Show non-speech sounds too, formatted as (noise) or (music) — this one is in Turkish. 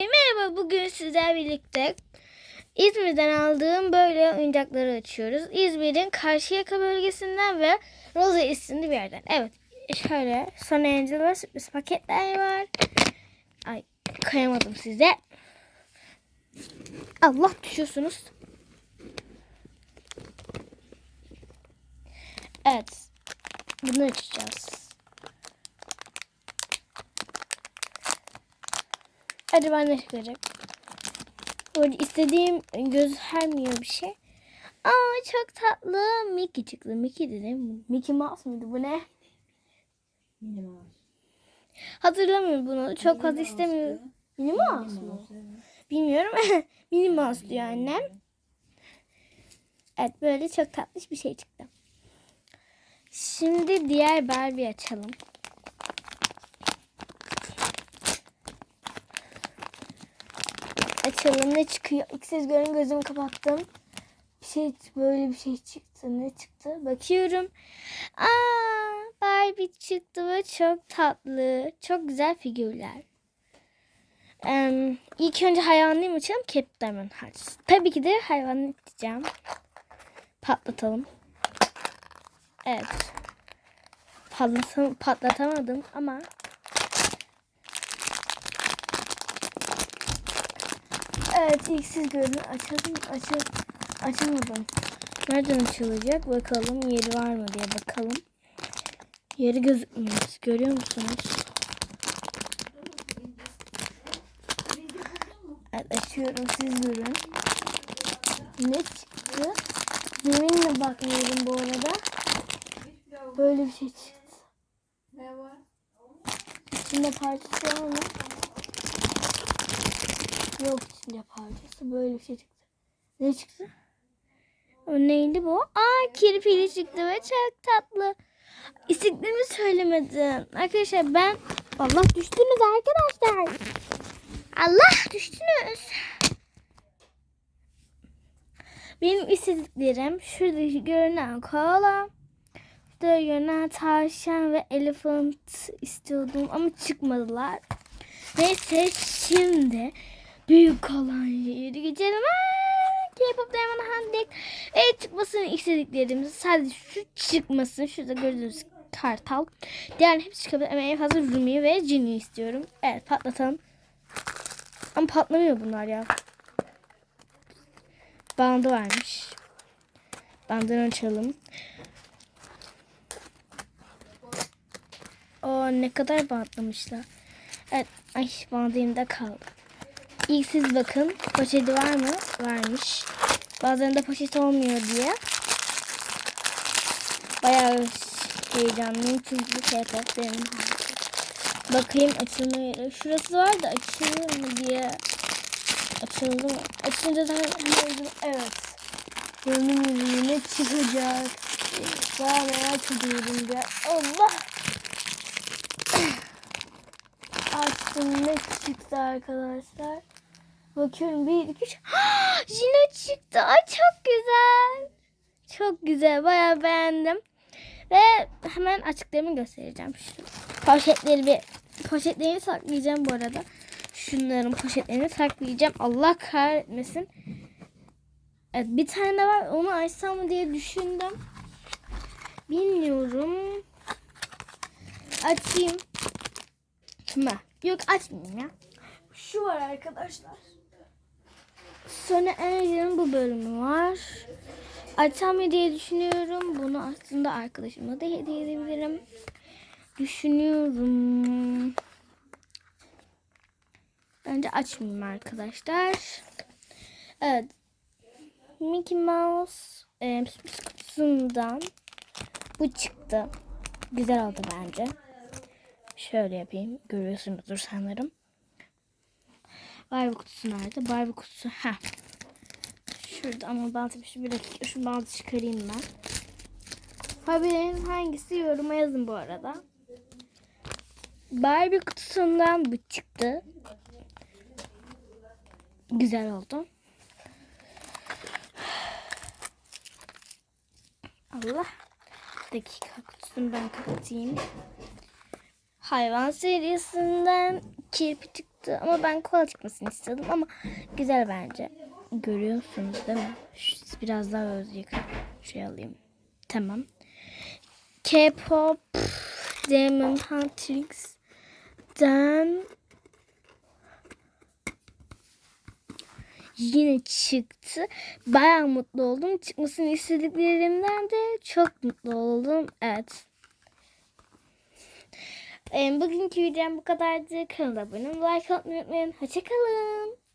Merhaba bugün sizlerle birlikte İzmir'den aldığım böyle oyuncakları açıyoruz. İzmir'in Karşıyaka bölgesinden ve Roza isimli bir yerden. Evet şöyle Son Angel var sürpriz paketler var. Ay kayamadım size. Allah düşüyorsunuz. Evet. Bunu açacağız. Acaba ne çıkacak? Böyle istediğim gözükmüyor bir şey. Aa çok tatlı. Mickey çıktı. Mickey dedim. Mickey Mouse muydu bu ne? Minnie Mouse. Hatırlamıyorum bunu. Çok fazla istemiyorum. Minnie Mouse mu? Bilmiyorum. (laughs) Minnie Mouse diyor annem. Evet böyle çok tatlış bir şey çıktı. Şimdi diğer Barbie açalım. Açalım ne çıkıyor? İlk siz görün gözümü kapattım. Bir şey böyle bir şey çıktı. Ne çıktı? Bakıyorum. Aa Barbie çıktı ve çok tatlı. Çok güzel figürler. Ee, ilk önce hayvanlıyım açalım. Captain Hearts. Tabii ki de hayvanlı diyeceğim. Patlatalım. Evet. Patlatam patlatamadım ama Evet ilk siz görün. Açalım. Açıl açamadım. Nereden açılacak? Bakalım yeri var mı diye bakalım. Yeri gözükmüyor. Görüyor musunuz? Evet açıyorum siz görün. Ne çıktı? Yeminle bakmıyorum bu arada. Böyle bir şey çıktı. Ne var? İçinde parçası var mı? Yok içinde parçası. Böyle bir şey çıktı. Ne çıktı? O neydi bu? Aa kirpili çıktı ve çok tatlı. İstiklerimi söylemedim. Arkadaşlar ben... Allah düştünüz arkadaşlar. Allah düştünüz. Benim istediklerim şurada görünen koala. Şurada görünen tavşan ve elefant istiyordum ama çıkmadılar. Neyse şimdi büyük olan yeri geçelim. K-pop Diamond Handek. Evet çıkmasını istediklerimiz sadece şu çıkmasın. Şurada gördüğünüz kartal. Diğer hepsi çıkabilir ama en fazla Rumi ve Jinny istiyorum. Evet patlatalım. Ama patlamıyor bunlar ya. Bandı varmış. Bandını açalım. O ne kadar bantlamışlar. Evet. Ay bandı elimde kaldı. İlk siz bakın. Poşeti var mı? Varmış. Bazılarında poşet olmuyor diye. Bayağı heyecanlıyım çünkü K-pop benim Bakayım açılma yeri. Şurası var da açılır mı diye. Açıldı mı? Açınca hemen evet. Gönlüm yüzüne çıkacak. Daha merak ediyorum ya. Allah. (clears throat) Açtım ne çıktı arkadaşlar. Bakıyorum bir iki üç. (gasps) Jino çıktı. Ay çok güzel. Çok güzel. Bayağı beğendim. Ve hemen açıklarımı göstereceğim. Şu poşetleri bir poşetlerini saklayacağım bu arada. Şunların poşetlerini saklayacağım. Allah kahretmesin. Evet bir tane var. Onu açsam mı diye düşündüm. Bilmiyorum. Açayım. Tüme. Yok açmayayım ya. Şu var arkadaşlar. Sonra Angel'ın bu bölümü var. Açsam diye düşünüyorum. Bunu aslında arkadaşıma da hediye edebilirim. Düşünüyorum. Bence açmayayım arkadaşlar. Evet. Mickey Mouse e, kutusundan bu çıktı. Güzel oldu bence. Şöyle yapayım. Görüyorsunuzdur sanırım. Barbie kutusu nerede? Barbie kutusu. ha. Şurada ama bantı şu bir dakika. Şu bantı çıkarayım ben. Barbie'lerin hangisi yoruma yazın bu arada. Barbie kutusundan bu çıktı. Güzel oldu. Allah. Dakika kutusunu ben kapatayım. Hayvan serisinden kirpi çıktı. Ama ben kola çıkmasını istedim ama güzel bence. Görüyorsunuz değil mi? Şu, biraz daha özlük şey alayım. Tamam. K-pop Demon Hunters'den yine çıktı. Bayağı mutlu oldum. Çıkmasını istediklerimden de çok mutlu oldum. Evet. Bugünkü videom bu kadardı. Kanala abone olmayı, like atmayı unutmayın. Hoşçakalın.